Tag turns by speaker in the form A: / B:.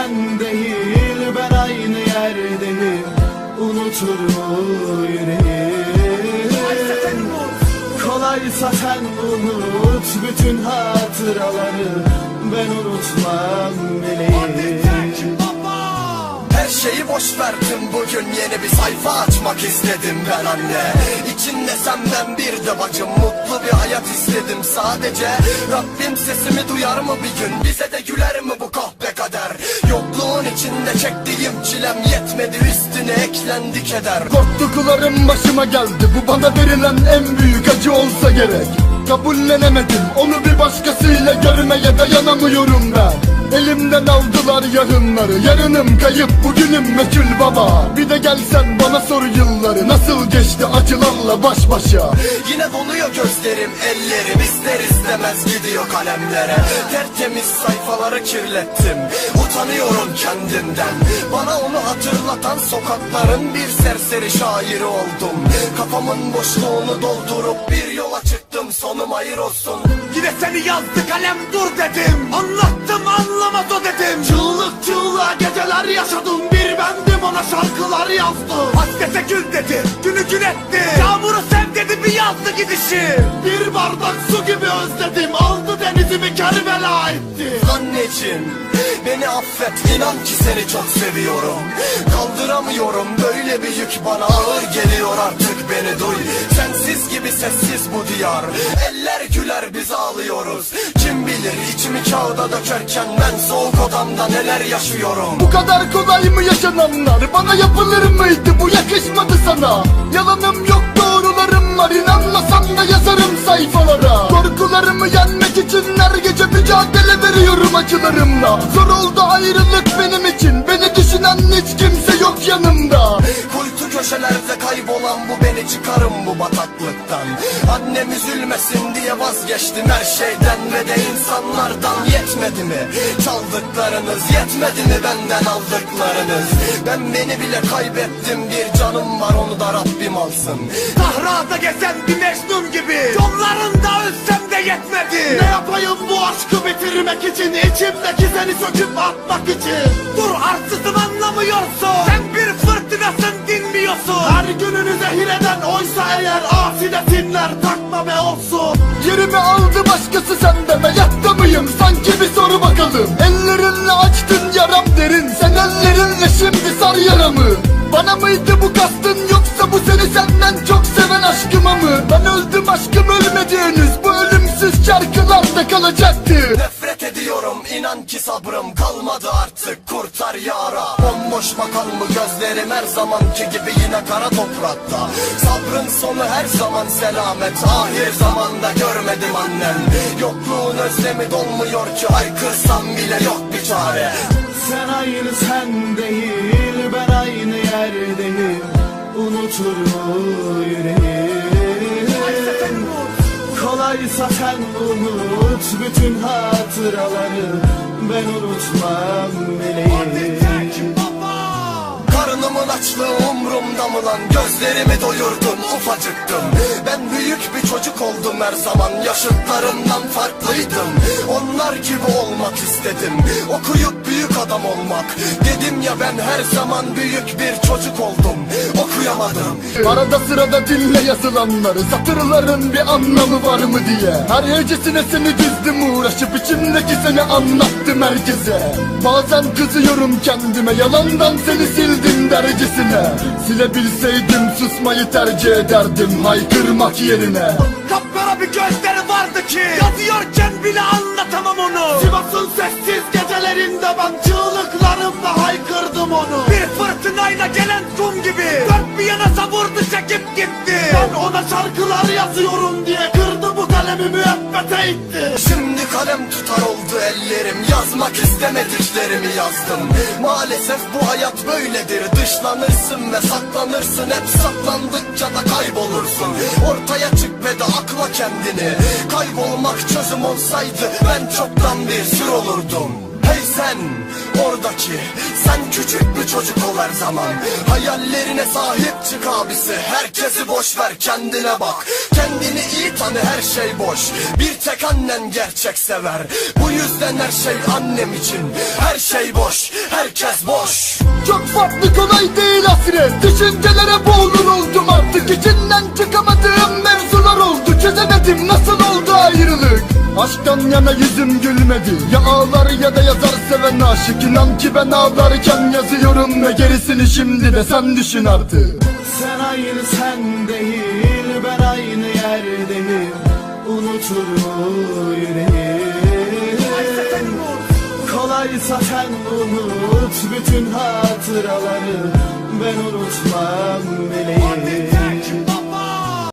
A: Sen değil ben aynı yerdeyim. Unutur mu yüreğim? Kolaysa sen unut. Bütün hatıraları Ben unutmam meleğim
B: Her şeyi boş verdim bugün. Yeni bir sayfa açmak istedim ben anne. İçinde senden bir de bacım. Mutlu bir hayat istedim sadece. Rabbim sesimi duyar mı bir gün? Bize de güler mi bu Yokluğun içinde çektiğim çilem yetmedi üstüne eklendi keder.
C: Korktuklarım başıma geldi Bu bana verilen en büyük acı olsa gerek. Kabullenemedim onu bir başkasıyla görmeye dayanamıyorum ben Elimden aldılar yarınları Yarınım kayıp bugünüm meçhul baba. Bir de gelsen bana sor yılları. Nasıl geçti acılarla baş başa?
B: Yine doluyor gözlerim ellerim. İster istemez gidiyor kalemlere. Tertemiz sayfaları kirlettim. Utanıyorum kendimden. Bana onu hatırlatan sokakların bir serseri şairi oldum. Kafamın boşluğunu doldurup bir yola çıktım. Sonum hayır olsun.
D: Yine seni yazdı kalem dur dedim. Anlattım
A: yazdım
D: Hasrete gül dedi günü gün etti. Yağmuru sev yazdı gidişi.
A: Bir bardak su gibi özledim. Aldı denizimi Kerbela etti.
B: Anneciğim beni affet. İnan ki seni çok seviyorum. Kaldıramıyorum. Böyle bir yük bana ağır geliyor. Artık beni duy. Sensiz gibi sessiz bu diyar. Eller güler biz ağlıyoruz. Kim bilir içimi kağıda dökerken ben soğuk odamda neler yaşıyorum.
C: Bu kadar kolay mı yaşananlar? Bana yapılır mıydı? Bu yakışmadı sana. Yalanım yazarım sayfalara. Korkularımı için her gece mücadele veriyorum acılarımla. Zor oldu ayrılık benim için. Beni düşünen hiç kimse yok yanımda.
B: Kuytu köşelerde kaybolan bu beni çıkarım bu bataklıktan. Annem üzülmesin diye vazgeçtim her şeyden ve de insanlardan Yetmedi mi? Çaldıklarınız yetmedi mi benden aldıklarınız? Ben beni bile kaybettim bir canım var onu da Rabbim alsın.
D: Sahrada gezen bir mecnun gibi. Yollarında ölsem de yetmedi.
A: Ne yapayım bu aşkı bitirmek için? İçimdeki seni söküp atmak için.
D: Dur arsızım anlamıyorsun. Sen bir fırtınasın dinmiyorsun.
A: Her gününü zehir eden oysa eğer Asi de dinler takma be olsun.
C: Yerimi aldı başkası sende Meyakta mıyım? Sanki bir soru bakalım. Ellerinle açtın yaram derin. Sen ellerinle şimdi sar yaramı. Bana mıydı bu kastın yoksa bu seni senden çok seven aşkıma mı? Ben öldüm aşkım ölmedi henüz. Bu ölümsüz şarkılarda kalacaktı.
B: Nefret ediyorum inan ki sabrım kalmadı artık. Kurtar yara. Bomboş bakan mı gözlerim her zamanki gibi yine kara toprakta Sabrın sonu her zaman selamet. Ahir zamanda görmedim annem. Yokluğun özlemi dolmuyor ki haykırsam bile yok bir çare.
A: Sen aynı sen değil ben aynı yerdeyim. Unutur mu yüreğim Kolaysa sen unut bütün hatıraları. Ben unutmam meleğim
B: Karnımın açlığı umrumda mı lan? Gözlerimi doyurdum ufacıktım. Ben büyük bir çocuk oldum her zaman Yaşıtlarımdan farklıydım. Onlar gibi olmak istedim Okuyup büyük adam olmak. Dedim ya ben her zaman büyük bir çocuk oldum Okuyamadım.
C: Arada sırada dinle yazılanları Satırların bir anlamı var mı diye. Her hecesine seni dizdim uğraşıp içimdeki seni anlattım herkese. Bazen kızıyorum kendime Yalandan seni sildim dercesine Silebilseydim susmayı tercih ederdim. Haykırmak yerine.
D: Kapkara bir gözleri vardı ki? Yazıyorken bile anlatamam onu.
A: Sivas'ın sessiz gecelerinde ben çığlıklarımla haykırdım onu.
D: Bir fırtınayla gelen kum gibi Dört bir yana savurdu çekip gitti.
A: Ben ona şarkılar yazıyorum diye kırdı bu kalemi müebbete itti.
B: Şimdi kalem tutar oldu ellerim Yazmak istemediklerimi yazdım. Maalesef bu hayat böyledir Dışlanırsın ve saklanırsın. Hep saklandıkça da kaybolursun. Ortaya çık ve de akla kendini Kaybolmak çözüm olsaydı Ben çoktan bir sür olurdum. Hey sen oradaki Sen küçük bir çocuk ol her zaman. Hayallerine sahip çık abisi Herkesi boş ver kendine bak. Kendini iyi tanı her şey boş. Bir tek annen gerçek sever. Bu yüzden her şey annem için. Her şey boş herkes boş.
C: Çok farklı kolay değil hasret Düşüncelere boğulur oldum artık. İçinden çıkamadığım Aşktan yana yüzüm gülmedi. Ya ağlar ya da yazar seven aşık. İnan ki ben ağlarken yazıyorum Ve gerisini şimdi de sen düşün artık.
A: Sen aynı sen değil ben aynı yerdeyim. Unutur yüreğim Kolaysa sen unut bütün hatıraları. Ben unutmam meleğim